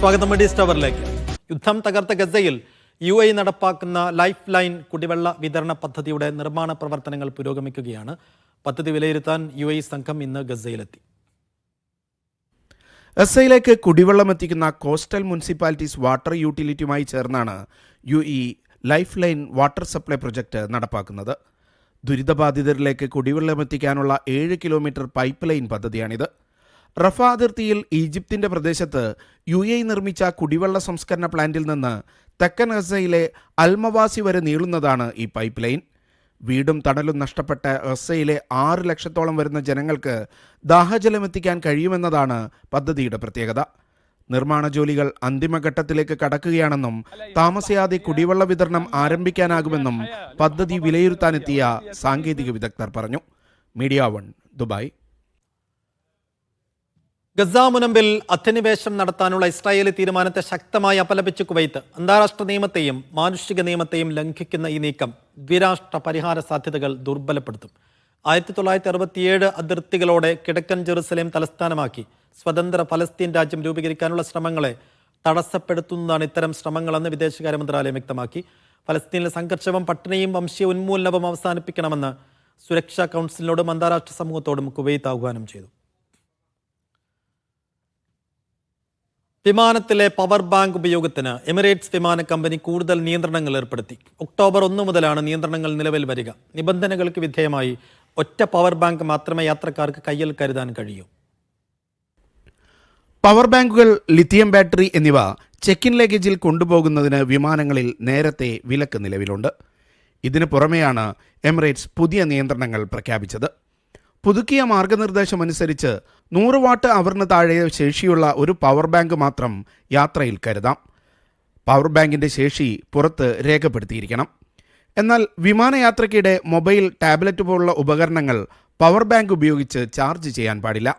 സ്വാഗതം മീഡിയ സ്റ്റവറിലേക്ക്. യുദ്ധം തകർത്ത ഗസയിൽ യു എ നടപ്പാക്കുന്ന ലൈഫ് ലൈൻ കുടിവെള്ള വിതരണ പദ്ധതിയുടെ നിർമ്മാണ പ്രവർത്തനങ്ങൾ പുരോഗമിക്കുകയാണ്. പദ്ധതി വിലയിരുത്താൻ യു എ സംഘം ഇന്ന് ഗസയിലെത്തി. ഗസയിലേക്ക് കുടിവെള്ളം എത്തിക്കുന്ന കോസ്റ്റൽ മുനിസിപ്പാലിറ്റീസ് വാട്ടർ യൂട്ടിലിറ്റിയുമായി ചേർന്നാണ് U E life line water supply project നടപ്പാക്കുന്നത്. ദുരിതബാധിതരിലേക്ക് കുടിവെള്ളം എത്തിക്കാനുള്ള ഏഴ് കിലോമീറ്റർ പൈപ്പ് ലൈൻ പദ്ധതിയാണിത്. റഫ അതിർത്തിയിൽ ഈജിപ്തിന്റെ പ്രദേശത്ത് യു എ നിർമ്മിച്ച കുടിവെള്ള സംസ്കരണ പ്ലാന്റിൽ നിന്ന് തെക്കൻ ഗസയിലെ അൽമവാസി വരെ നീളുന്നതാണ് ഈ പൈപ്പ് ലൈൻ വീടും തണലും നഷ്ടപ്പെട്ട ഗസയിലെ ആറ് ലക്ഷത്തോളം വരുന്ന ജനങ്ങൾക്ക് ദാഹജലം എത്തിക്കാൻ കഴിയുമെന്നതാണ് പദ്ധതിയുടെ പ്രത്യേകത. നിർമ്മാണ ജോലികൾ അന്തിമഘട്ടത്തിലേക്ക് കടക്കുകയാണെന്നും താമസിയാതെ കുടിവെള്ള വിതരണം ആരംഭിക്കാനാകുമെന്നും പദ്ധതി വിലയിരുത്താനെത്തിയ സാങ്കേതിക വിദഗ്ധർ പറഞ്ഞു. Media one Dubai. ഗസ മുനമ്പിൽ അധിനിവേശം നടത്താനുള്ള ഇസ്രായേലി തീരുമാനത്തെ ശക്തമായി അപലപിച്ച് കുവൈത്ത് അന്താരാഷ്ട്ര നിയമത്തെയും മാനുഷിക നിയമത്തെയും ലംഘിക്കുന്ന ഈ നീക്കം ദ്വിരാഷ്ട്ര പരിഹാര സാധ്യതകൾ ദുർബലപ്പെടുത്തും. ആയിരത്തി തൊള്ളായിരത്തി അറുപത്തിയേഴ് അതിർത്തികളോടെ കിഴക്കൻ ജെറുസലേം തലസ്ഥാനമാക്കി സ്വതന്ത്ര ഫലസ്തീൻ രാജ്യം രൂപീകരിക്കാനുള്ള ശ്രമങ്ങളെ തടസ്സപ്പെടുത്തുന്നതാണ് ഇത്തരം ശ്രമങ്ങളെന്ന് വിദേശകാര്യ മന്ത്രാലയം വ്യക്തമാക്കി. ഫലസ്തീനിലെ സംഘർഷവും പട്ടിണിയും വംശീയ ഉന്മൂലനവും അവസാനിപ്പിക്കണമെന്ന് സുരക്ഷാ കൗൺസിലിനോടും അന്താരാഷ്ട്ര സമൂഹത്തോടും കുവൈത്ത് ആഹ്വാനം ചെയ്തു. വിമാനത്തിലെ പവർ ബാങ്ക് ഉപയോഗത്തിന് എമിറേറ്റ്സ് വിമാന കമ്പനി കൂടുതൽ നിയന്ത്രണങ്ങൾ ഏർപ്പെടുത്തി. ഒക്ടോബർ ഒന്ന് മുതലാണ് നിയന്ത്രണങ്ങൾ നിലവിൽ വരിക. നിബന്ധനകൾക്ക് വിധേയമായി ഒറ്റ പവർ ബാങ്ക് മാത്രമേ യാത്രക്കാർക്ക് കയ്യിൽ കരുതാൻ കഴിയൂ. പവർ ബാങ്കുകൾ ലിഥിയം ബാറ്ററി എന്നിവ ചെക്ക് ഇൻ ലഗേജിൽ കൊണ്ടുപോകുന്നതിന് വിമാനങ്ങളിൽ നേരത്തെ വിലക്ക് നിലവിലുണ്ട്. ഇതിനു പുറമെയാണ് എമിറേറ്റ്സ് പുതിയ നിയന്ത്രണങ്ങൾ പ്രഖ്യാപിച്ചത്. പുതുക്കിയ മാർഗനിർദ്ദേശം അനുസരിച്ച് നൂറ് വാട്ട് അവറിന് താഴെ ശേഷിയുള്ള ഒരു പവർ ബാങ്ക് മാത്രം യാത്രയിൽ കരുതാം. പവർ ബാങ്കിന്റെ ശേഷി പുറത്ത് രേഖപ്പെടുത്തിയിരിക്കണം. എന്നാൽ വിമാനയാത്രയ്ക്കിടെ മൊബൈൽ ടാബ്ലറ്റ് പോലുള്ള ഉപകരണങ്ങൾ പവർ ബാങ്ക് ഉപയോഗിച്ച് ചാർജ് ചെയ്യാൻ പാടില്ല.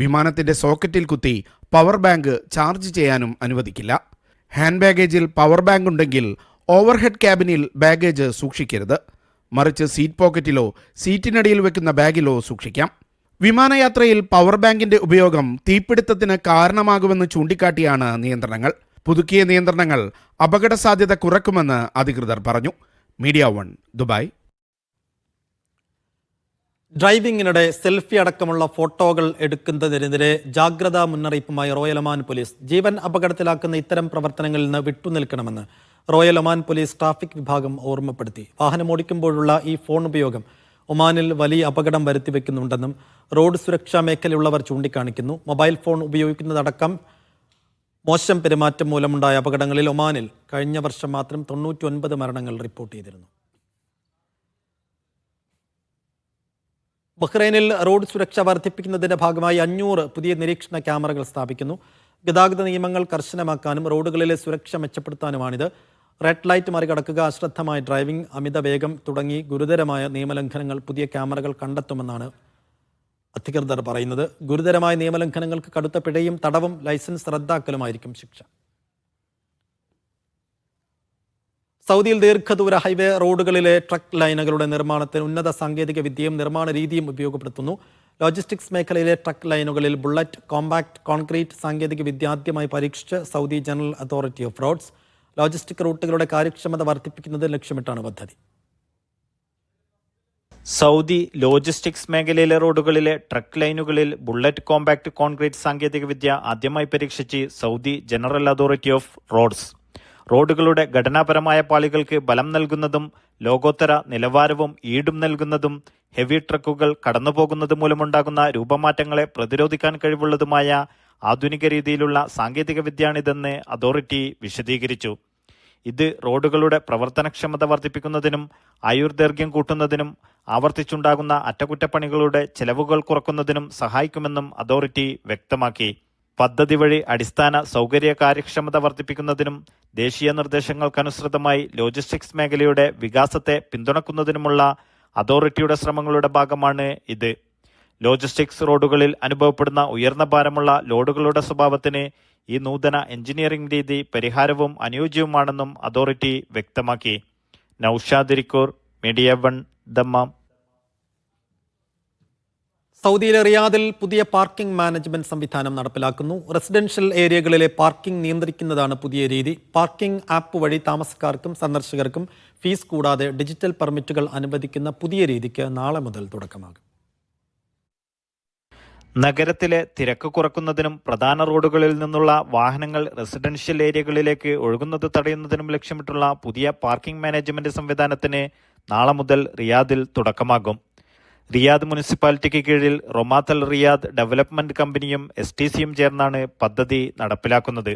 വിമാനത്തിന്റെ സോക്കറ്റിൽ കുത്തി പവർ ബാങ്ക് ചാർജ് ചെയ്യാനും അനുവദിക്കില്ല. ഹാൻഡ് ബാഗേജിൽ പവർ ബാങ്ക് ഉണ്ടെങ്കിൽ ഓവർഹെഡ് ക്യാബിനിൽ ബാഗേജ് സൂക്ഷിക്കരുത്. മറിച്ച് സീറ്റ് പോക്കറ്റിലോ സീറ്റിനടിയിൽ വെക്കുന്ന ബാഗിലോ സൂക്ഷിക്കാം. വിമാനയാത്രയിൽ പവർ ബാങ്കിന്റെ ഉപയോഗം തീപിടുത്തത്തിന് കാരണമാകുമെന്ന് ചൂണ്ടിക്കാട്ടിയാണ് നിയന്ത്രണങ്ങൾ. പുതുക്കിയ നിയന്ത്രണങ്ങൾ അപകട സാധ്യത കുറക്കുമെന്ന് അധികൃതർ പറഞ്ഞു. Media one Dubai. ഡ്രൈവിംഗിനിടെ സെൽഫി അടക്കമുള്ള ഫോട്ടോകൾ എടുക്കുന്നതിനെതിരെ ജാഗ്രതാ മുന്നറിയിപ്പുമായി റോയൽ ഒമാൻ പോലീസ് ജീവൻ അപകടത്തിലാക്കുന്ന ഇത്തരം പ്രവർത്തനങ്ങളിൽ നിന്ന് വിട്ടുനിൽക്കണമെന്ന് റോയൽ ഒമാൻ പോലീസ് ട്രാഫിക് വിഭാഗം ഓർമ്മപ്പെടുത്തി. വാഹനം ഓടിക്കുമ്പോഴുള്ള ഈ ഫോൺ ഉപയോഗം ഒമാനിൽ വലിയ അപകടം വരുത്തിവെക്കുന്നുണ്ടെന്നും റോഡ് സുരക്ഷാ മേഖലയുള്ളവർ ചൂണ്ടിക്കാണിക്കുന്നു. മൊബൈൽ ഫോൺ ഉപയോഗിക്കുന്നതടക്കം മോശം പെരുമാറ്റം മൂലമുണ്ടായ അപകടങ്ങളിൽ ഒമാനിൽ കഴിഞ്ഞ വർഷം മാത്രം തൊണ്ണൂറ്റി ഒൻപത് മരണങ്ങൾ റിപ്പോർട്ട് ചെയ്തിരുന്നു. ബഹ്റൈനിൽ റോഡ് സുരക്ഷ വർദ്ധിപ്പിക്കുന്നതിന്റെ ഭാഗമായി അഞ്ഞൂറ് പുതിയ നിരീക്ഷണ ക്യാമറകൾ സ്ഥാപിക്കുന്നു. ഗതാഗത നിയമങ്ങൾ കർശനമാക്കാനും റോഡുകളിലെ സുരക്ഷ മെച്ചപ്പെടുത്താനുമാണിത്. റെഡ് ലൈറ്റ് മറികടക്കുക അശ്രദ്ധമായ ഡ്രൈവിംഗ് അമിത വേഗം തുടങ്ങി ഗുരുതരമായ നിയമലംഘനങ്ങൾ പുതിയ ക്യാമറകൾ കണ്ടെത്തുമെന്നാണ് അധികൃതർ പറയുന്നത്. ഗുരുതരമായ നിയമലംഘനങ്ങൾക്ക് കടുത്ത പിഴയും തടവും ലൈസൻസ് റദ്ദാക്കലുമായിരിക്കും ശിക്ഷ. സൗദിയിൽ ദീർഘദൂര ഹൈവേ റോഡുകളിലെ ട്രക്ക് ലൈനുകളുടെ നിർമ്മാണത്തിന് ഉന്നത സാങ്കേതിക വിദ്യയും നിർമ്മാണ രീതിയും ഉപയോഗപ്പെടുത്തുന്നു. ലോജിസ്റ്റിക്സ് മേഖലയിലെ ട്രക്ക് ലൈനുകളിൽ ബുള്ളറ്റ് കോമ്പാക്ട് കോൺക്രീറ്റ് സാങ്കേതിക വിദ്യ ആദ്യമായി പരീക്ഷിച്ച് Saudi general authority of roads logistic റൂട്ടുകളുടെ കാര്യക്ഷമത വർദ്ധിപ്പിക്കുന്നത് ലക്ഷ്യമിട്ടാണ് പദ്ധതി. സൗദി ലോജിസ്റ്റിക്സ് മേഖലയിലെ റോഡുകളിലെ ട്രക്ക് ലൈനുകളിൽ ബുള്ളറ്റ് കോമ്പാക്ട് കോൺക്രീറ്റ് സാങ്കേതികവിദ്യ ആദ്യമായി പരീക്ഷിച്ച് Saudi general authority of roads. റോഡുകളുടെ ഘടനാപരമായ പാളികൾക്ക് ബലം നൽകുന്നതും ലോകോത്തര നിലവാരവും ഈടും നൽകുന്നതും ഹെവി ട്രക്കുകൾ കടന്നുപോകുന്നത് മൂലമുണ്ടാകുന്ന രൂപമാറ്റങ്ങളെ പ്രതിരോധിക്കാൻ കഴിവുള്ളതുമായ ആധുനിക രീതിയിലുള്ള സാങ്കേതിക വിദ്യയാണിതെന്ന് അതോറിറ്റി വിശദീകരിച്ചു. ഇത് റോഡുകളുടെ പ്രവർത്തനക്ഷമത വർദ്ധിപ്പിക്കുന്നതിനും ആയുർദൈർഘ്യം കൂട്ടുന്നതിനും ആവർത്തിച്ചുണ്ടാകുന്ന അറ്റകുറ്റപ്പണികളുടെ ചെലവുകൾ കുറക്കുന്നതിനും സഹായിക്കുമെന്നും അതോറിറ്റി വ്യക്തമാക്കി. പദ്ധതി വഴി അടിസ്ഥാന സൗകര്യ കാര്യക്ഷമത വർദ്ധിപ്പിക്കുന്നതിനും ദേശീയ നിർദ്ദേശങ്ങൾക്കനുസൃതമായി ലോജിസ്റ്റിക്സ് മേഖലയുടെ വികാസത്തെ പിന്തുണക്കുന്നതിനുമുള്ള അതോറിറ്റിയുടെ ശ്രമങ്ങളുടെ ഭാഗമാണ് ഇത്. ലോജിസ്റ്റിക്സ് റോഡുകളിൽ അനുഭവപ്പെടുന്ന ഉയർന്ന ഭാരമുള്ള ലോഡുകളുടെ സ്വഭാവത്തിന് ഈ നൂതന എഞ്ചിനീയറിംഗ് രീതി പരിഹാരവും അനുയോജ്യവുമാണെന്നും അതോറിറ്റി വ്യക്തമാക്കി. നൌഷാദിരിക്കൂർ മീഡിയ വൺ ദമ്മാം. സൗദിയിലെ റിയാദിൽ പുതിയ പാർക്കിംഗ് മാനേജ്മെന്റ് സംവിധാനം നടപ്പിലാക്കുന്നു. റെസിഡൻഷ്യൽ ഏരിയകളിലെ പാർക്കിംഗ് നിയന്ത്രിക്കുന്നതാണ് പുതിയ രീതി. പാർക്കിംഗ് ആപ്പ് വഴി താമസക്കാർക്കും സന്ദർശകർക്കും ഫീസ് കൂടാതെ ഡിജിറ്റൽ പെർമിറ്റുകൾ അനുവദിക്കുന്ന പുതിയ രീതിക്ക് നാളെ മുതൽ തുടക്കമാകും. നഗരത്തിലെ തിരക്ക് കുറക്കുന്നതിനും പ്രധാന റോഡുകളിൽ നിന്നുള്ള വാഹനങ്ങൾ റെസിഡൻഷ്യൽ ഏരിയകളിലേക്ക് ഒഴുകുന്നത് തടയുന്നതിനും ലക്ഷ്യമിട്ടുള്ള പുതിയ പാർക്കിംഗ് മാനേജ്മെന്റ് സംവിധാനത്തിന് നാളെ മുതൽ റിയാദിൽ തുടക്കമാകും. റിയാദ് മുനിസിപ്പാലിറ്റിക്ക് കീഴിൽ റൊമാത്തൽ റിയാദ് ഡെവലപ്മെന്റ് കമ്പനിയും എസ് ടി സിയും ചേർന്നാണ് പദ്ധതി നടപ്പിലാക്കുന്നത്.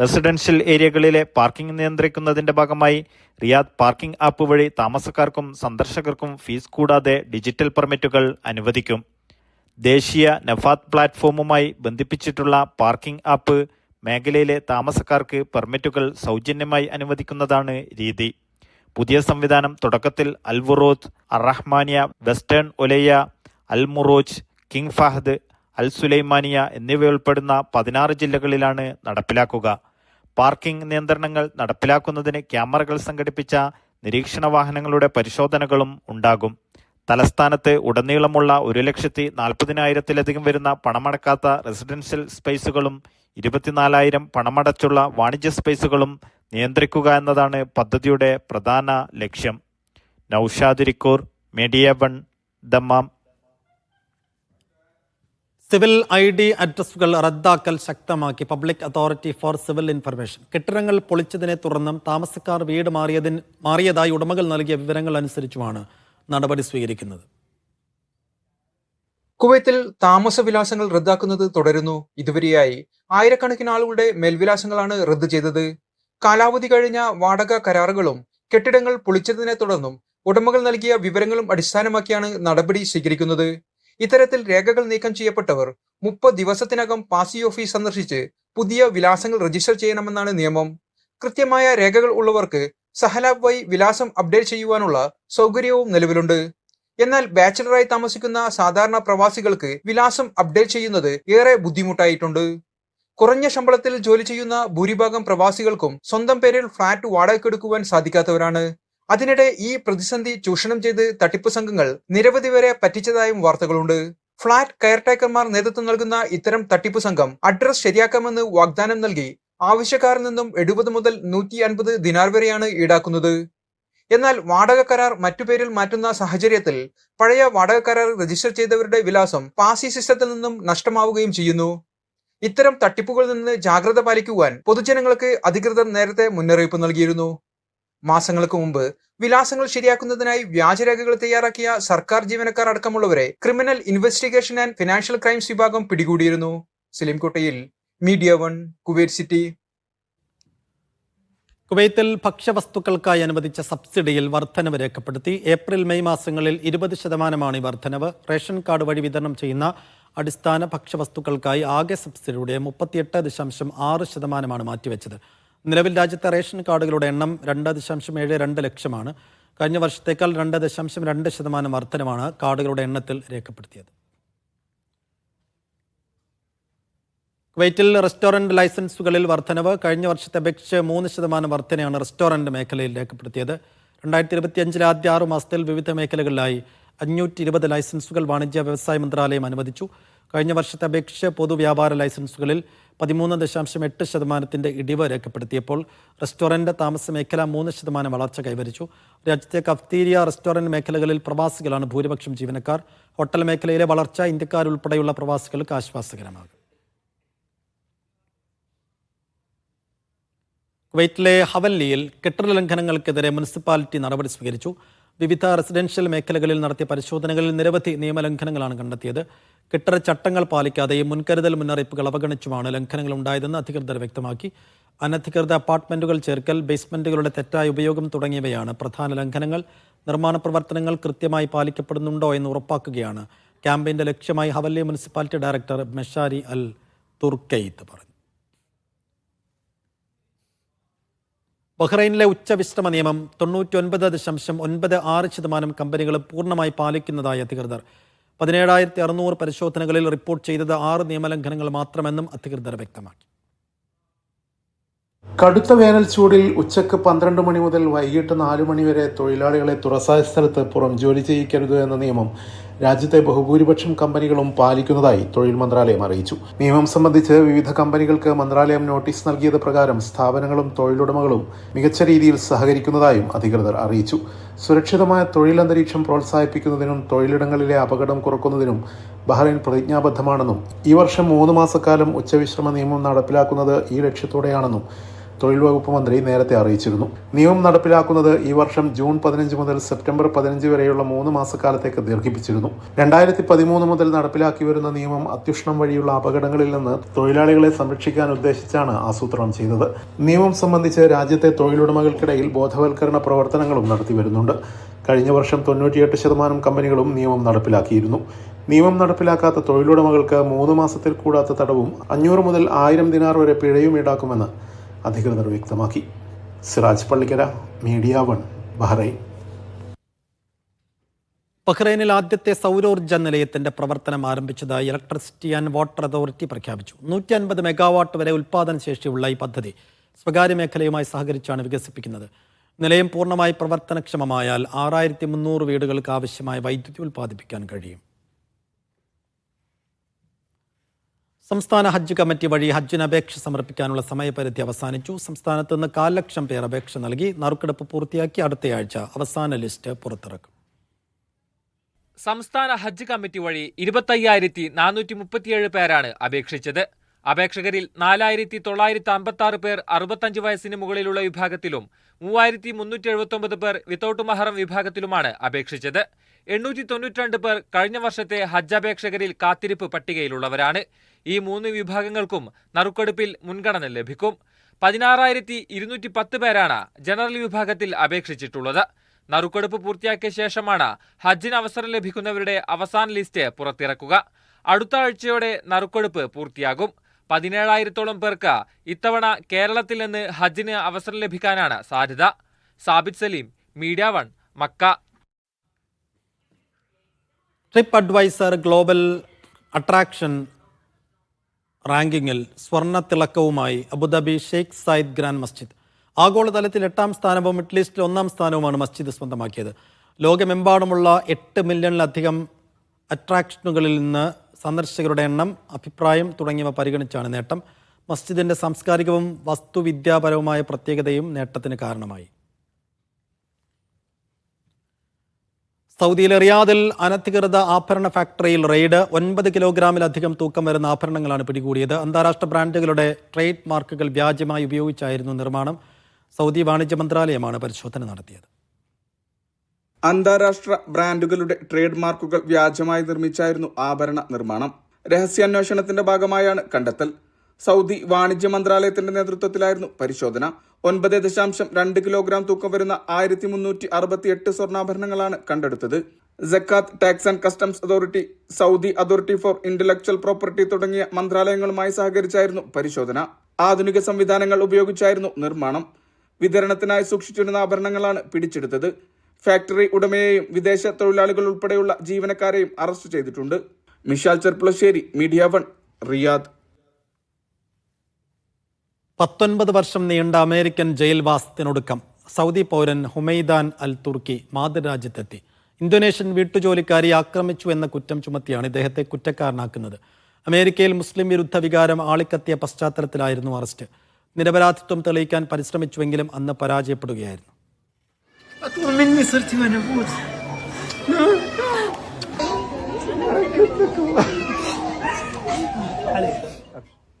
റെസിഡൻഷ്യൽ ഏരിയകളിലെ പാർക്കിംഗ് നിയന്ത്രിക്കുന്നതിന്റെ ഭാഗമായി റിയാദ് പാർക്കിംഗ് ആപ്പ് വഴി താമസക്കാർക്കും സന്ദർശകർക്കും ഫീസ് കൂടാതെ ഡിജിറ്റൽ പെർമിറ്റുകൾ അനുവദിക്കും. ദേശീയ നഫാത്ത് പ്ലാറ്റ്ഫോമുമായി ബന്ധിപ്പിച്ചിട്ടുള്ള പാർക്കിംഗ് ആപ്പ് മേഖലയിലെ താമസക്കാർക്ക് പെർമിറ്റുകൾ സൗജന്യമായി അനുവദിക്കുന്നതാണ് രീതി. പുതിയ സംവിധാനം തുടക്കത്തിൽ അൽവുറോജ് Al Rahmaniya western Olaya Al Muruj King Fahd Al Sulaimaniya എന്നിവയുൾപ്പെടുന്ന പതിനാറ് ജില്ലകളിലാണ് നടപ്പിലാക്കുക. പാർക്കിംഗ് നിയന്ത്രണങ്ങൾ നടപ്പിലാക്കുന്നതിന് ക്യാമറകൾ സംഘടിപ്പിച്ച നിരീക്ഷണ വാഹനങ്ങളുടെ പരിശോധനകളും ഉണ്ടാകും. തലസ്ഥാനത്ത് ഉടനീളമുള്ള ഒരു ലക്ഷത്തി നാൽപ്പതിനായിരത്തിലധികം വരുന്ന പണമടക്കാത്ത റെസിഡൻഷ്യൽ സ്പേസുകളും ഇരുപത്തിനാലായിരം പണമടച്ചുള്ള വാണിജ്യ സ്പേസുകളും നിയന്ത്രിക്കുക എന്നതാണ് പദ്ധതിയുടെ പ്രധാന ലക്ഷ്യം. Noushad Irikkur media one Dammam. Civil I D അഡ്രസ്സുകൾ റദ്ദാക്കൽ ശക്തമാക്കി public authority for civil information. കെട്ടിടങ്ങൾ പൊളിച്ചതിനെ തുടർന്നും താമസക്കാർ വീട് മാറിയതിന് മാറിയതായി ഉടമകൾ നൽകിയ വിവരങ്ങൾ അനുസരിച്ചുമാണ് നടപടി സ്വീകരിക്കുന്നത്. കുവൈത്തിൽ താമസവിലാസങ്ങൾ റദ്ദാക്കുന്നത് തുടരുന്നു. ഇതുവരെയായി ആയിരക്കണക്കിന് ആളുകളുടെ മേൽവിലാസങ്ങളാണ് റദ്ദ് ചെയ്തത്. കാലാവധി കഴിഞ്ഞ വാടക കരാറുകളും കെട്ടിടങ്ങൾ പൊളിച്ചതിനെ തുടർന്നും ഉടമകൾ നൽകിയ വിവരങ്ങളും അടിസ്ഥാനമാക്കിയാണ് നടപടി സ്വീകരിക്കുന്നത്. ഇത്തരത്തിൽ രേഖകൾ നീക്കം ചെയ്യപ്പെട്ടവർ മുപ്പത് ദിവസത്തിനകം പാസി ഓഫീസ് സന്ദർശിച്ച് പുതിയ വിലാസങ്ങൾ രജിസ്റ്റർ ചെയ്യണമെന്നാണ് നിയമം. കൃത്യമായ രേഖകൾ ഉള്ളവർക്ക് സഹലാബ് വൈ വിലാസം അപ്ഡേറ്റ് ചെയ്യുവാനുള്ള സൗകര്യവും നിലവിലുണ്ട്. എന്നാൽ ബാച്ചിലറായി താമസിക്കുന്ന സാധാരണ പ്രവാസികൾക്ക് വിലാസം അപ്ഡേറ്റ് ചെയ്യുന്നത് ഏറെ ബുദ്ധിമുട്ടായിട്ടുണ്ട്. കുറഞ്ഞ ശമ്പളത്തിൽ ജോലി ചെയ്യുന്ന ഭൂരിഭാഗം പ്രവാസികൾക്കും സ്വന്തം പേരിൽ ഫ്ളാറ്റ് വാടകയ്ക്കെടുക്കുവാൻ സാധിക്കാത്തവരാണ്. അതിനിടെ ഈ പ്രതിസന്ധി ചൂഷണം ചെയ്ത് തട്ടിപ്പ് സംഘങ്ങൾ നിരവധി പേരെ പറ്റിച്ചതായും വാർത്തകളുണ്ട്. ഫ്ളാറ്റ് കെയർടേക്കർമാർ നേതൃത്വം നൽകുന്ന ഇത്തരം തട്ടിപ്പ് സംഘം അഡ്രസ് ശരിയാക്കാമെന്ന് വാഗ്ദാനം നൽകി ആവശ്യക്കാരിൽ നിന്നും എഴുപത് മുതൽ നൂറ്റി അൻപത് ദിനാർ വരെയാണ് ഈടാക്കുന്നത്. എന്നാൽ വാടക കരാർ മറ്റു പേരിൽ മാറ്റുന്ന സാഹചര്യത്തിൽ പഴയ വാടക കരാർ രജിസ്റ്റർ ചെയ്തവരുടെ വിലാസം പാസി സിസ്റ്റത്തിൽ നിന്നും നഷ്ടമാവുകയും ചെയ്യുന്നു. ഇത്തരം തട്ടിപ്പുകളിൽ നിന്ന് ജാഗ്രത പാലിക്കുവാൻ പൊതുജനങ്ങൾക്ക് അധികൃതർ നേരത്തെ മുന്നറിയിപ്പ് നൽകിയിരുന്നു. മാസങ്ങൾക്ക് മുമ്പ് വിലാസങ്ങൾ ശരിയാക്കുന്നതിനായി വ്യാജരേഖകൾ തയ്യാറാക്കിയ സർക്കാർ ജീവനക്കാർ അടക്കമുള്ളവരെ criminal investigation and financial crimes വിഭാഗം പിടികൂടിയിരുന്നു. സിലിംകോട്ടയിൽ മീഡിയ വൺ കുവൈറ്റ് സിറ്റി. കുവൈത്തിൽ ഭക്ഷ്യവസ്തുക്കൾക്കായി അനുവദിച്ച സബ്സിഡിയിൽ വർധനവ് രേഖപ്പെടുത്തി. ഏപ്രിൽ മെയ് മാസങ്ങളിൽ ഇരുപത് ശതമാനമാണ് ഈ വർധനവ്. റേഷൻ കാർഡ് വഴി വിതരണം ചെയ്യുന്ന അടിസ്ഥാന ഭക്ഷ്യവസ്തുക്കൾക്കായി ആകെ സബ്സിഡിയുടെ മുപ്പത്തിയെട്ട് ദശാംശം ആറ് ശതമാനമാണ് മാറ്റിവെച്ചത്. നിലവിൽ രാജ്യത്തെ റേഷൻ കാർഡുകളുടെ എണ്ണം രണ്ട് ദശാംശം ഏഴ് രണ്ട് ലക്ഷമാണ്. കഴിഞ്ഞ വർഷത്തേക്കാൾ രണ്ട് ദശാംശം രണ്ട് ശതമാനം വർധനമാണ് കാർഡുകളുടെ എണ്ണത്തിൽ രേഖപ്പെടുത്തിയത്. കുവൈറ്റിൽ റെസ്റ്റോറന്റ് ലൈസൻസുകളിൽ വർധനവ്. കഴിഞ്ഞ വർഷത്തെ അപേക്ഷിച്ച് മൂന്ന് ശതമാനം വർധനയാണ് റെസ്റ്റോറന്റ് മേഖലയിൽ രേഖപ്പെടുത്തിയത്. രണ്ടായിരത്തി ഇരുപത്തിയഞ്ചിലെ ആദ്യ ആറു മാസത്തിൽ വിവിധ മേഖലകളിലായി അഞ്ഞൂറ്റി ഇരുപത് ലൈസൻസുകൾ വാണിജ്യ വ്യവസായ മന്ത്രാലയം അനുവദിച്ചു. കഴിഞ്ഞ വർഷത്തെ അപേക്ഷിച്ച് പൊതുവ്യാപാര ലൈസൻസുകളിൽ പതിമൂന്ന് ദശാംശം എട്ട് ശതമാനത്തിന്റെ ഇടിവ് രേഖപ്പെടുത്തിയപ്പോൾ റെസ്റ്റോറന്റ് താമസ മേഖല മൂന്ന് ശതമാനം വളർച്ച കൈവരിച്ചു. രാജ്യത്തെ കഫ്തീരിയ റെസ്റ്റോറന്റ് മേഖലകളിൽ പ്രവാസികളാണ് ഭൂരിപക്ഷം ജീവനക്കാർ. ഹോട്ടൽ മേഖലയിലെ വളർച്ച ഇന്ത്യക്കാരുൾപ്പെടെയുള്ള പ്രവാസികൾക്ക് ആശ്വാസകരമാകും. കുവൈറ്റിലെ ഹവല്ലിയിൽ കെട്ടിട ലംഘനങ്ങൾക്കെതിരെ മുനിസിപ്പാലിറ്റി നടപടി സ്വീകരിച്ചു. വിവിധ റെസിഡൻഷ്യൽ മേഖലകളിൽ നടത്തിയ പരിശോധനകളിൽ നിരവധി നിയമലംഘനങ്ങളാണ് കണ്ടെത്തിയത്. കെട്ടിട ചട്ടങ്ങൾ പാലിക്കാതെയും മുൻകരുതൽ മുന്നറിയിപ്പുകൾ അവഗണിച്ചുമാണ് ലംഘനങ്ങൾ ഉണ്ടായതെന്ന് അധികൃതർ വ്യക്തമാക്കി. അനധികൃത അപ്പാർട്ട്മെന്റുകൾ ചേർക്കൽ ബേസ്മെന്റുകളുടെ തെറ്റായ ഉപയോഗം തുടങ്ങിയവയാണ് പ്രധാന ലംഘനങ്ങൾ. നിർമ്മാണ പ്രവർത്തനങ്ങൾ കൃത്യമായി പാലിക്കപ്പെടുന്നുണ്ടോ എന്ന് ഉറപ്പാക്കുകയാണ്. ക്യാമ്പയിന്റെ ലക്ഷ്യമായി Hawalli municipality director Meshari Al Turkait പറഞ്ഞു ബഹ്റൈനിലെ ഉച്ചവിശ്രമ നിയമം തൊണ്ണൂറ്റി ഒൻപത് ദശാംശം ഒൻപത് ആറ് ശതമാനം കമ്പനികളും പൂർണമായി പാലിക്കുന്നതായി അധികൃതർ. പതിനേഴായിരത്തി അറുന്നൂറ് പരിശോധനകളിൽ റിപ്പോർട്ട് ചെയ്തത് ആറ് നിയമലംഘനങ്ങൾ മാത്രമെന്നും അധികൃതർ വ്യക്തമാക്കി. കടുത്ത വേനൽ ചൂടിൽ ഉച്ചയ്ക്ക് പന്ത്രണ്ട് മണി മുതൽ വൈകിട്ട് നാലു മണി വരെ തൊഴിലാളികളെ തുറസായ സ്ഥലത്ത് പുറം ജോലി ചെയ്യിക്കരുത് എന്ന നിയമം രാജ്യത്തെ ബഹുഭൂരിപക്ഷം കമ്പനികളും പാലിക്കുന്നതായി തൊഴിൽ മന്ത്രാലയം അറിയിച്ചു. നിയമം സംബന്ധിച്ച് വിവിധ കമ്പനികൾക്ക് മന്ത്രാലയം നോട്ടീസ് നൽകിയത് പ്രകാരം സ്ഥാപനങ്ങളും തൊഴിലുടമകളും മികച്ച രീതിയിൽ സഹകരിക്കുന്നതായും അധികൃതർ അറിയിച്ചു. സുരക്ഷിതമായ തൊഴിൽ അന്തരീക്ഷം പ്രോത്സാഹിപ്പിക്കുന്നതിനും തൊഴിലിടങ്ങളിലെ അപകടം കുറക്കുന്നതിനും ബഹ്റൈൻ പ്രതിജ്ഞാബദ്ധമാണെന്നും ഈ വർഷം മൂന്ന് മാസക്കാലം ഉച്ചവിശ്രമ നിയമം നടപ്പിലാക്കുന്നത് ഈ ലക്ഷ്യത്തോടെയാണെന്നും തൊഴിൽ വകുപ്പ് മന്ത്രി നേരത്തെ അറിയിച്ചിരുന്നു. നിയമം നടപ്പിലാക്കുന്നത് ഈ വർഷം ജൂൺ പതിനഞ്ച് മുതൽ സെപ്റ്റംബർ പതിനഞ്ച് വരെയുള്ള മൂന്ന് മാസക്കാലത്തേക്ക് ദീർഘിപ്പിച്ചിരുന്നു. രണ്ടായിരത്തി പതിമൂന്ന് മുതൽ നടപ്പിലാക്കി വരുന്ന നിയമം അത്യുഷ്ണം വഴിയുള്ള അപകടങ്ങളിൽ നിന്ന് തൊഴിലാളികളെ സംരക്ഷിക്കാൻ ഉദ്ദേശിച്ചാണ് ആസൂത്രണം ചെയ്തത്. നിയമം സംബന്ധിച്ച് രാജ്യത്തെ തൊഴിലുടമകൾക്കിടയിൽ ബോധവൽക്കരണ പ്രവർത്തനങ്ങളും നടത്തി വരുന്നുണ്ട്. കഴിഞ്ഞ വർഷം തൊണ്ണൂറ്റിയെട്ട് ശതമാനം കമ്പനികളും നിയമം നടപ്പിലാക്കിയിരുന്നു. നിയമം നടപ്പിലാക്കാത്ത തൊഴിലുടമകൾക്ക് മൂന്ന് മാസത്തിൽ കൂടാത്ത തടവും അഞ്ഞൂറ് മുതൽ ആയിരം ദിനാർ വരെ പിഴയും ഈടാക്കുമെന്ന് അധികൃതർ വ്യക്തമാക്കി. Siraj Pallikkara media one Bahrain. ബഹ്റൈനിൽ ആദ്യത്തെ സൗരോർജ നിലയത്തിന്റെ പ്രവർത്തനം ആരംഭിച്ചതായി ഇലക്ട്രിസിറ്റി ആൻഡ് വാട്ടർ അതോറിറ്റി പ്രഖ്യാപിച്ചു. നൂറ്റി അൻപത് മെഗാവാട്ട് വരെ ഉൽപ്പാദന ശേഷിയുള്ള ഈ പദ്ധതി സ്വകാര്യ മേഖലയുമായി സഹകരിച്ചാണ് വികസിപ്പിക്കുന്നത്. നിലയം പൂർണമായി പ്രവർത്തനക്ഷമമായാൽ ആറായിരത്തി മുന്നൂറ് വീടുകൾക്ക് ആവശ്യമായ വൈദ്യുതി ഉൽപ്പാദിപ്പിക്കാൻ കഴിയും. സംസ്ഥാന ഹജ്ജ് കമ്മിറ്റി വഴി ഹജ്ജിന് അപേക്ഷ സമർപ്പിക്കാനുള്ള സമയപരിധി അവസാനിച്ചു. സംസ്ഥാനത്ത് നിന്ന് കാൽ ലക്ഷം പേർ അപേക്ഷ നൽകി. നറുക്കെടുപ്പ് പൂർത്തിയാക്കി അടുത്തയാഴ്ച അവസാന ലിസ്റ്റ് പുറത്തിറക്കും. സംസ്ഥാന ഹജ്ജ് കമ്മിറ്റി വഴി ഇരുപത്തയ്യായിരത്തി നാനൂറ്റി മുപ്പത്തിയേഴ് പേരാണ് അപേക്ഷിച്ചത്. അപേക്ഷകരിൽ നാലായിരത്തി തൊള്ളായിരത്തി അമ്പത്തി ആറ് പേർ അറുപത്തഞ്ച് വയസ്സിന് മുകളിലുള്ള വിഭാഗത്തിലും മൂവായിരത്തി മുന്നൂറ്റി എഴുപത്തൊമ്പത് പേർ വിത്തൌട്ട് മഹറം വിഭാഗത്തിലുമാണ് അപേക്ഷിച്ചത്. എണ്ണൂറ്റി തൊണ്ണൂറ്റിരണ്ട് പേർ കഴിഞ്ഞ വർഷത്തെ ഹജ്ജ് അപേക്ഷകരിൽ കാത്തിരിപ്പ് പട്ടികയിലുള്ളവരാണ്. ഈ മൂന്ന് വിഭാഗങ്ങൾക്കും നറുക്കെടുപ്പിൽ മുൻഗണന ലഭിക്കും. പതിനാറായിരത്തി ഇരുന്നൂറ്റി പത്ത് പേരാണ് ജനറൽ വിഭാഗത്തിൽ അപേക്ഷിച്ചിട്ടുള്ളത്. നറുക്കെടുപ്പ് പൂർത്തിയാക്കിയ ശേഷമാണ് ഹജ്ജിന് അവസരം ലഭിക്കുന്നവരുടെ അവസാന ലിസ്റ്റ് പുറത്തിറക്കുക. അടുത്ത ആഴ്ചയോടെ നറുക്കെടുപ്പ് പൂർത്തിയാകും. പതിനേഴായിരത്തോളം പേർക്ക് ഇത്തവണ കേരളത്തിൽ നിന്ന് ഹജ്ജിന് അവസരം ലഭിക്കാനാണ് സാധ്യത. Sabith Saleem media one Mecca. Trip advisor global attraction റാങ്കിങ്ങിൽ സ്വർണത്തിളക്കവുമായി Abu Dhabi Sheikh Zayed grand മസ്ജിദ്. ആഗോളതലത്തിൽ എട്ടാം സ്ഥാനവും മിഡിൽ ഈസ്റ്റിൽ ഒന്നാം സ്ഥാനവുമാണ് മസ്ജിദ് സ്വന്തമാക്കിയത്. ലോകമെമ്പാടുമുള്ള എട്ട് മില്യണിലധികം അട്രാക്ഷനുകളിൽ നിന്ന് സന്ദർശകരുടെ എണ്ണം അഭിപ്രായം തുടങ്ങിയവ പരിഗണിച്ചാണ് നേട്ടം. മസ്ജിദിന്റെ സാംസ്കാരികവും വസ്തുവിദ്യാപരവുമായ പ്രത്യേകതയും നേട്ടത്തിന് കാരണമായി. സൗദിയിലെ റിയാദിൽ അനധികൃത ആഭരണ ഫാക്ടറിയിൽ റെയ്ഡ് ഒൻപത് കിലോഗ്രാമിലധികം തൂക്കം വരുന്ന ആഭരണങ്ങളാണ് പിടികൂടിയത്. അന്താരാഷ്ട്ര ബ്രാൻഡുകളുടെ ട്രേഡ് മാർക്കുകൾ വ്യാജമായി ഉപയോഗിച്ചായിരുന്നു നിർമ്മാണം. സൗദി വാണിജ്യ മന്ത്രാലയമാണ് പരിശോധന നടത്തിയത്. അന്താരാഷ്ട്ര ബ്രാൻഡുകളുടെ ട്രേഡ് മാർക്കുകൾ വ്യാജമായി നിർമ്മിച്ചായിരുന്നു ആഭരണ നിർമ്മാണം. രഹസ്യാന്വേഷണത്തിന്റെ ഭാഗമായാണ് കണ്ടെത്തൽ. സൗദി വാണിജ്യ മന്ത്രാലയത്തിന്റെ നേതൃത്വത്തിലായിരുന്നു പരിശോധന. ഒൻപത് ദശാംശം രണ്ട് കിലോഗ്രാം തൂക്കം വരുന്ന ആയിരത്തി മുന്നൂറ്റി അറുപത്തി എട്ട് സ്വർണാഭരണങ്ങളാണ് കണ്ടെടുത്തത്. Zakat tax and customs authority Saudi authority for intellectual property തുടങ്ങിയ മന്ത്രാലയങ്ങളുമായി സഹകരിച്ചായിരുന്നു പരിശോധന. ആധുനിക സംവിധാനങ്ങൾ ഉപയോഗിച്ചായിരുന്നു നിർമ്മാണം. വിതരണത്തിനായി സൂക്ഷിച്ചിരുന്ന ആഭരണങ്ങളാണ് പിടിച്ചെടുത്തത്. ഫാക്ടറി ഉടമയെയും വിദേശ തൊഴിലാളികൾ ഉൾപ്പെടെയുള്ള ജീവനക്കാരെയും അറസ്റ്റ് ചെയ്തിട്ടുണ്ട്. Mishal Cherpulassery media one Riyadh. പത്തൊൻപത് വർഷം നീണ്ട അമേരിക്കൻ ജയിൽവാസത്തിനൊടുക്കം സൗദി പൗരൻ ഹുമൈദാൻ അൽ തുർക്കി മാതൃരാജ്യത്തെത്തി ഇന്തോനേഷ്യൻ വീട്ടുജോലിക്കാരി ആക്രമിച്ചു എന്ന കുറ്റം ചുമത്തിയാണ് ഇദ്ദേഹത്തെ കുറ്റക്കാരനാക്കുന്നത് അമേരിക്കയിൽ മുസ്ലിം വിരുദ്ധ വികാരം ആളിക്കത്തിയ പശ്ചാത്തലത്തിലായിരുന്നു അറസ്റ്റ് നിരപരാധിത്വം തെളിയിക്കാൻ പരിശ്രമിച്ചുവെങ്കിലും അന്ന് പരാജയപ്പെടുകയായിരുന്നു أطول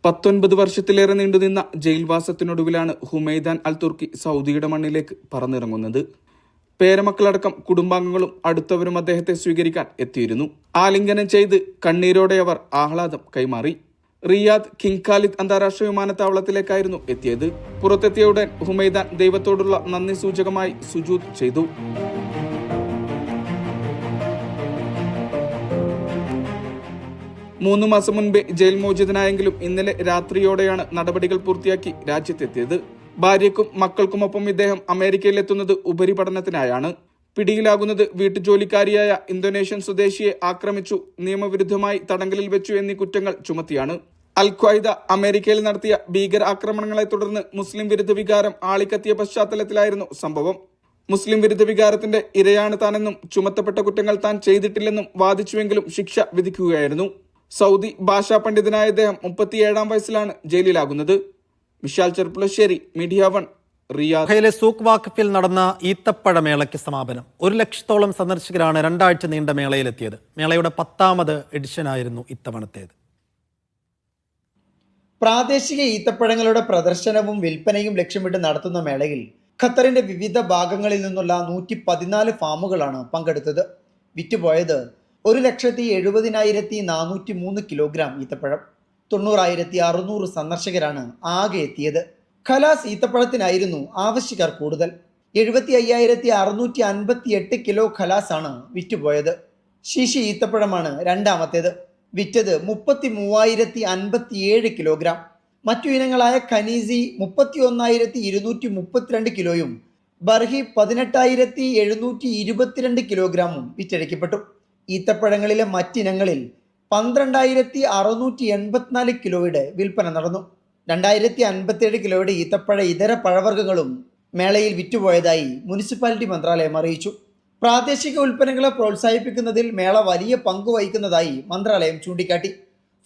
പത്തൊൻപത് വർഷത്തിലേറെ നീണ്ടുനിന്ന ജയിൽവാസത്തിനൊടുവിലാണ് ഹുമൈദാൻ അൽ തുർക്കി സൗദിയുടെ മണ്ണിലേക്ക് പറന്നിറങ്ങുന്നത്. പേരമക്കളടക്കം കുടുംബാംഗങ്ങളും അടുത്തവരും അദ്ദേഹത്തെ സ്വീകരിക്കാൻ എത്തിയിരുന്നു. ആലിംഗനം ചെയ്ത് കണ്ണീരോടെ അവർ ആഹ്ലാദം കൈമാറി. റിയാദ് കിങ് ഖാലിദ് അന്താരാഷ്ട്ര വിമാനത്താവളത്തിലേക്കായിരുന്നു എത്തിയത്. പുറത്തെത്തിയ ഉടൻ ഹുമൈദാൻ ദൈവത്തോടുള്ള നന്ദി സൂചകമായി സുജൂദ് ചെയ്തു. മൂന്ന് മാസം മുൻപേ ജയിൽ മോചിതനായെങ്കിലും ഇന്നലെ രാത്രിയോടെയാണ് നടപടികൾ പൂർത്തിയാക്കി രാജ്യത്തെത്തിയത്. ഭാര്യയ്ക്കും മക്കൾക്കുമൊപ്പം ഇദ്ദേഹം അമേരിക്കയിലെത്തുന്നത് ഉപരിപഠനത്തിനായാണ്. പിടിയിലാകുന്നത് വീട്ടുജോലിക്കാരിയായ ഇന്തോനേഷ്യൻ സ്വദേശിയെ ആക്രമിച്ചു നിയമവിരുദ്ധമായി തടങ്കലിൽ വെച്ചു എന്നീ കുറ്റങ്ങൾ ചുമത്തിയാണ്. അൽ ഖ്വൈദ അമേരിക്കയിൽ നടത്തിയ ഭീകര ആക്രമണങ്ങളെ തുടർന്ന് മുസ്ലിം വിരുദ്ധ വികാരം ആളിക്കത്തിയ പശ്ചാത്തലത്തിലായിരുന്നു സംഭവം. മുസ്ലിം വിരുദ്ധ വികാരത്തിന്റെ ഇരയാണ് താനെന്നും ചുമത്തപ്പെട്ട കുറ്റങ്ങൾ താൻ ചെയ്തിട്ടില്ലെന്നും വാദിച്ചുവെങ്കിലും ശിക്ഷ വിധിക്കുകയായിരുന്നു. സൗദി ഭാഷാ പണ്ഡിതനായ അദ്ദേഹം മുപ്പത്തിയേഴാം വയസ്സിലാണ് ജയിലിലാകുന്നത്. വിശാൽ ചെർപ്പുളശ്ശേരി മീഡിയ വൺ റിയാഖയിലെ സൂക്ക് വാക്കഫിൽ നടന്ന ഈത്തപ്പഴ മേളയ്ക്ക് സമാപനം. ഒരു ലക്ഷത്തോളം സന്ദർശകരാണ് രണ്ടാഴ്ച നീണ്ട മേളയിലെത്തിയത്. മേളയുടെ പത്താമത് എഡിഷനായിരുന്നു ഇത്തവണത്തേത്. പ്രാദേശിക ഈത്തപ്പഴങ്ങളുടെ പ്രദർശനവും വിൽപ്പനയും ലക്ഷ്യമിട്ട് നടത്തുന്ന മേളയിൽ ഖത്തറിന്റെ വിവിധ ഭാഗങ്ങളിൽ നിന്നുള്ള നൂറ്റി പതിനാല് ഫാമുകളാണ് പങ്കെടുത്തത്. വിറ്റുപോയത് ഒരു ലക്ഷത്തി എഴുപതിനായിരത്തി നാനൂറ്റി മൂന്ന് കിലോഗ്രാം ഈത്തപ്പഴം. തൊണ്ണൂറായിരത്തി അറുന്നൂറ് സന്ദർശകരാണ് ആകെ എത്തിയത്. ഖലാസ് ഈത്തപ്പഴത്തിനായിരുന്നു ആവശ്യക്കാർ കൂടുതൽ. എഴുപത്തി അയ്യായിരത്തി അറുന്നൂറ്റി അൻപത്തി എട്ട് കിലോ ഖലാസാണ് വിറ്റുപോയത്. ശിശി ഈത്തപ്പഴമാണ് രണ്ടാമത്തേത്. വിറ്റത് മുപ്പത്തി മൂവായിരത്തി അൻപത്തിയേഴ് കിലോഗ്രാം. മറ്റു ഇനങ്ങളായ ഖനീസി മുപ്പത്തി ഒന്നായിരത്തി ഇരുന്നൂറ്റി മുപ്പത്തിരണ്ട് കിലോയും ബർഹി പതിനെട്ടായിരത്തി എഴുന്നൂറ്റി ഇരുപത്തിരണ്ട് കിലോഗ്രാമും വിറ്റഴിക്കപ്പെട്ടു. ഈത്തപ്പഴങ്ങളിലെ മറ്റിനങ്ങളിൽ പന്ത്രണ്ടായിരത്തി അറുന്നൂറ്റി എൺപത്തിനാല് കിലോയുടെ വിൽപ്പന നടന്നു. രണ്ടായിരത്തി അൻപത്തിയേഴ് കിലോയുടെ ഈത്തപ്പഴ ഇതര പഴവർഗങ്ങളും മേളയിൽ വിറ്റുപോയതായി മുനിസിപ്പാലിറ്റി മന്ത്രാലയം അറിയിച്ചു. പ്രാദേശിക ഉൽപ്പന്നങ്ങളെ പ്രോത്സാഹിപ്പിക്കുന്നതിൽ മേള വലിയ പങ്ക് വഹിക്കുന്നതായി മന്ത്രാലയം ചൂണ്ടിക്കാട്ടി.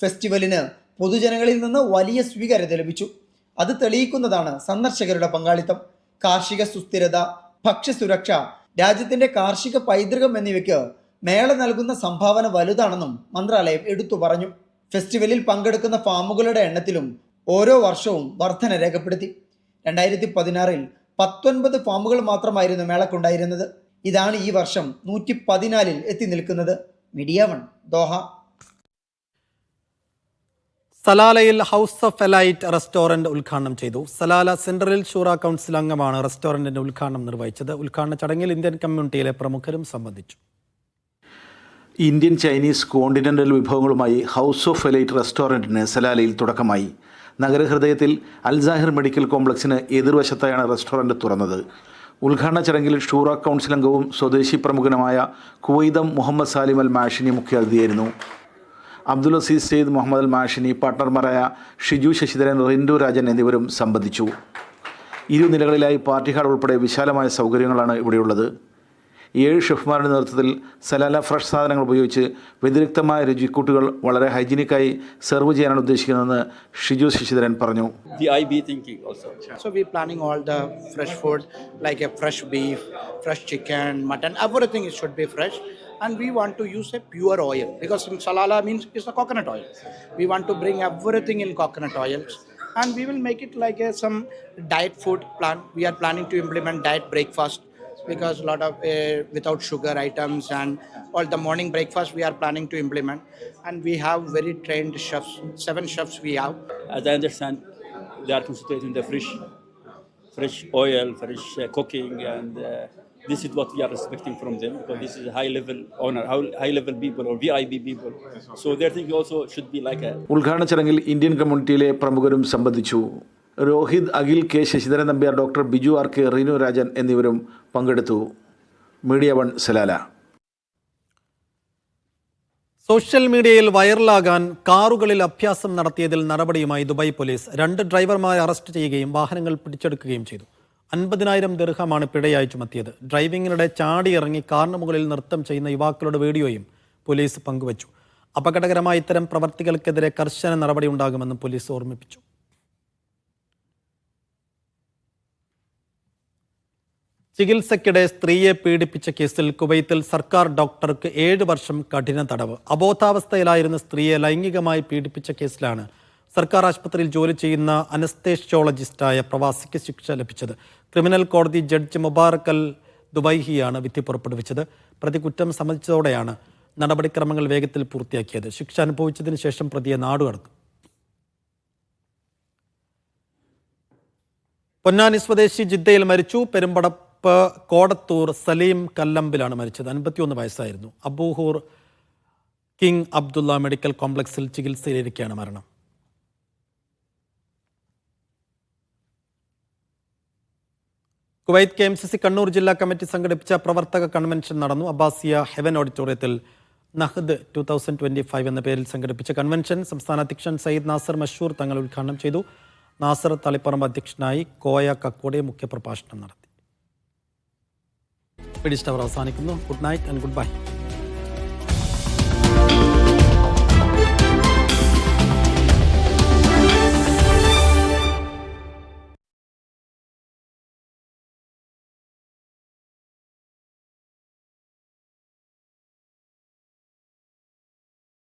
ഫെസ്റ്റിവലിന് പൊതുജനങ്ങളിൽ നിന്ന് വലിയ സ്വീകാര്യത ലഭിച്ചു. അത് തെളിയിക്കുന്നതാണ് സന്ദർശകരുടെ പങ്കാളിത്തം. കാർഷിക സുസ്ഥിരത ഭക്ഷ്യസുരക്ഷ രാജ്യത്തിന്റെ കാർഷിക പൈതൃകം എന്നിവയ്ക്ക് മേള നൽകുന്ന സംഭാവന വലുതാണെന്നും മന്ത്രാലയം എടുത്തു പറഞ്ഞു. ഫെസ്റ്റിവലിൽ പങ്കെടുക്കുന്ന ഫാമുകളുടെ എണ്ണത്തിലും ഓരോ വർഷവും വർധന രേഖപ്പെടുത്തി. രണ്ടായിരത്തി പതിനാറിൽ പത്തൊൻപത് ഫാമുകൾ മാത്രമായിരുന്നു മേളക്കുണ്ടായിരുന്നത്. ഇതാണ് ഈ വർഷം നൂറ്റി പതിനാലിൽ എത്തി നിൽക്കുന്നത്. Media one Doha. സലാലയിൽ house of elite restaurant ഉദ്ഘാടനം ചെയ്തു. സലാല സെൻട്രൽ ഷൂറ കൗൺസിൽ അംഗമാണ് റെസ്റ്റോറന്റിന്റെ ഉദ്ഘാടനം നിർവഹിച്ചത്. ഉദ്ഘാടന ചടങ്ങിൽ ഇന്ത്യൻ കമ്മ്യൂണിറ്റിയിലെ പ്രമുഖരും സംബന്ധിച്ചു. ഇന്ത്യൻ ചൈനീസ് കോണ്ടിനെന്റൽ വിഭവങ്ങളുമായി ഹൗസ് ഓഫ് എലൈറ്റ് റെസ്റ്റോറന്റിന് സലാലയിൽ തുടക്കമായി. നഗരഹൃദയത്തിൽ അൽസാഹിർ മെഡിക്കൽ കോംപ്ലക്സിന് എതിർവശത്തായാണ് റെസ്റ്റോറന്റ് തുറന്നത്. ഉദ്ഘാടന ചടങ്ങിൽ ഷൂറ കൗൺസിൽ അംഗവും സ്വദേശി പ്രമുഖനുമായ കുവൈദം മുഹമ്മദ് സാലിം അൽ മാഷിനി മുഖ്യാതിഥിയായിരുന്നു. അബ്ദുൽ അസീസ് സെയ്ദ് മുഹമ്മദ് അൽ മാഷിനി പാർട്ട്ണർമാരായ ഷിജു ശശിധരൻ റിൻഡു രാജൻ എന്നിവരും സംബന്ധിച്ചു. ഇരു നിലകളിലായി പാർട്ടി ഹാൾ ഉൾപ്പെടെ വിശാലമായ സൗകര്യങ്ങളാണ് ഇവിടെയുള്ളത്. ഏഴ് ഷെഫ്മാരുടെ നേതൃത്വത്തിൽ സലാല ഫ്രഷ് സാധനങ്ങൾ ഉപയോഗിച്ച് വ്യതിരിക്തമായ രുചിക്കൂട്ടുകൾ വളരെ ഹൈജീനിക്കായി സെർവ് ചെയ്യാനാണ് ഉദ്ദേശിക്കുന്നതെന്ന് ഷിജു ശശിധരൻ പറഞ്ഞു. So we're planning all the fresh food like a fresh beef, fresh chicken, mutton, everything it should be fresh. And we want to use a pure oil because in Salala means it's a coconut oil. We want to bring everything in coconut oils. And we will make it like a, some diet food plan. We are planning to implement diet breakfast because a lot of uh, without sugar items and all the morning breakfast we are planning to implement. And we have very trained chefs, seven chefs we have. As I understand, they are concentrating the fresh, fresh oil, fresh uh, cooking, and uh, this is what we are expecting from them because this is a high level owner high level people or VIP people. So their thinking also should be like a ഉദ്ഘാടന ചടങ്ങിൽ Indian കമ്മ്യൂണിറ്റിയിലെ പ്രമുഖരും സംബന്ധിച്ചു Rohit Akhil K. Sasidharan Nambiar doctor Biju R. K. Reenu Rajan എന്നിവരും പങ്കെടുത്തു. Media one Salalah. Social മീഡിയയിൽ വൈറലാകാൻ കാറുകളിൽ അഭ്യാസം നടത്തിയതിൽ നടപടിയുമായി ദുബായ് പോലീസ് രണ്ട് ഡ്രൈവർമാരെ അറസ്റ്റ് ചെയ്യുകയും വാഹനങ്ങൾ പിടിച്ചെടുക്കുകയും ചെയ്തു. അൻപതിനായിരം ദീർഘമാണ് പിഴയായി ചുമത്തിയത്. ഡ്രൈവിങ്ങിനിടെ ചാടിയിറങ്ങി കാറിന് മുകളിൽ നൃത്തം ചെയ്യുന്ന യുവാക്കളുടെ വീഡിയോയും പോലീസ് പങ്കുവച്ചു. അപകടകരമായ ഇത്തരം പ്രവർത്തികൾക്കെതിരെ കർശന നടപടി ഉണ്ടാകുമെന്നും പോലീസ് ഓർമ്മിപ്പിച്ചു. ചികിത്സയ്ക്കിടെ സ്ത്രീയെ പീഡിപ്പിച്ച കേസിൽ കുവൈത്തിൽ സർക്കാർ ഡോക്ടർക്ക് ഏഴ് വർഷം കഠിന തടവ്. അബോധാവസ്ഥയിലായിരുന്ന സ്ത്രീയെ ലൈംഗികമായി പീഡിപ്പിച്ച കേസിലാണ് സർക്കാർ ആശുപത്രിയിൽ ജോലി ചെയ്യുന്ന അനസ്തേഷ്യോളജിസ്റ്റായ പ്രവാസിക്ക് ശിക്ഷ ലഭിച്ചത്. ക്രിമിനൽ കോടതി ജഡ്ജ് മുബാറക്കൽ ദുബൈഹിയാണ് വിധി പുറപ്പെടുവിച്ചത്. പ്രതി കുറ്റം സമ്മതിച്ചതോടെയാണ് നടപടിക്രമങ്ങൾ വേഗത്തിൽ പൂർത്തിയാക്കിയത്. ശിക്ഷ അനുഭവിച്ചതിന് ശേഷം പ്രതിയെ നാടുകടക്കും പൊന്നാനി സ്വദേശി ജിദ്ദയിൽ മരിച്ചു. പെരുമ്പടപ്പ് കോടത്തൂർ സലീം കല്ലമ്പിലാണ് മരിച്ചത്. അൻപത്തിയൊന്ന് വയസ്സായിരുന്നു. അബൂഹൂർ കിങ് അബ്ദുള്ള മെഡിക്കൽ കോംപ്ലക്സിൽ ചികിത്സയിലിരിക്കെയാണ് മരണം. Kuwait K M C C Kannur ജില്ലാ കമ്മിറ്റി സംഘടിപ്പിച്ച പ്രവർത്തക കൺവെൻഷൻ നടന്നു. അബ്ബാസിയ ഹെവൻ ഓഡിറ്റോറിയത്തിൽ Nahda two thousand twenty five എന്ന പേരിൽ സംഘടിപ്പിച്ച കൺവെൻഷൻ സംസ്ഥാന അധ്യക്ഷൻ സയ്യിദ് നാസർ മഷൂർ തങ്ങൾ ഉദ്ഘാടനം ചെയ്തു. നാസർ തളിപ്പറമ്പ് അധ്യക്ഷനായി കോയ കക്കോടെ മുഖ്യപ്രഭാഷണം നടത്തി. പിടിസ്റ്റവർ അവസാനിക്കുന്നു. Good night and goodbye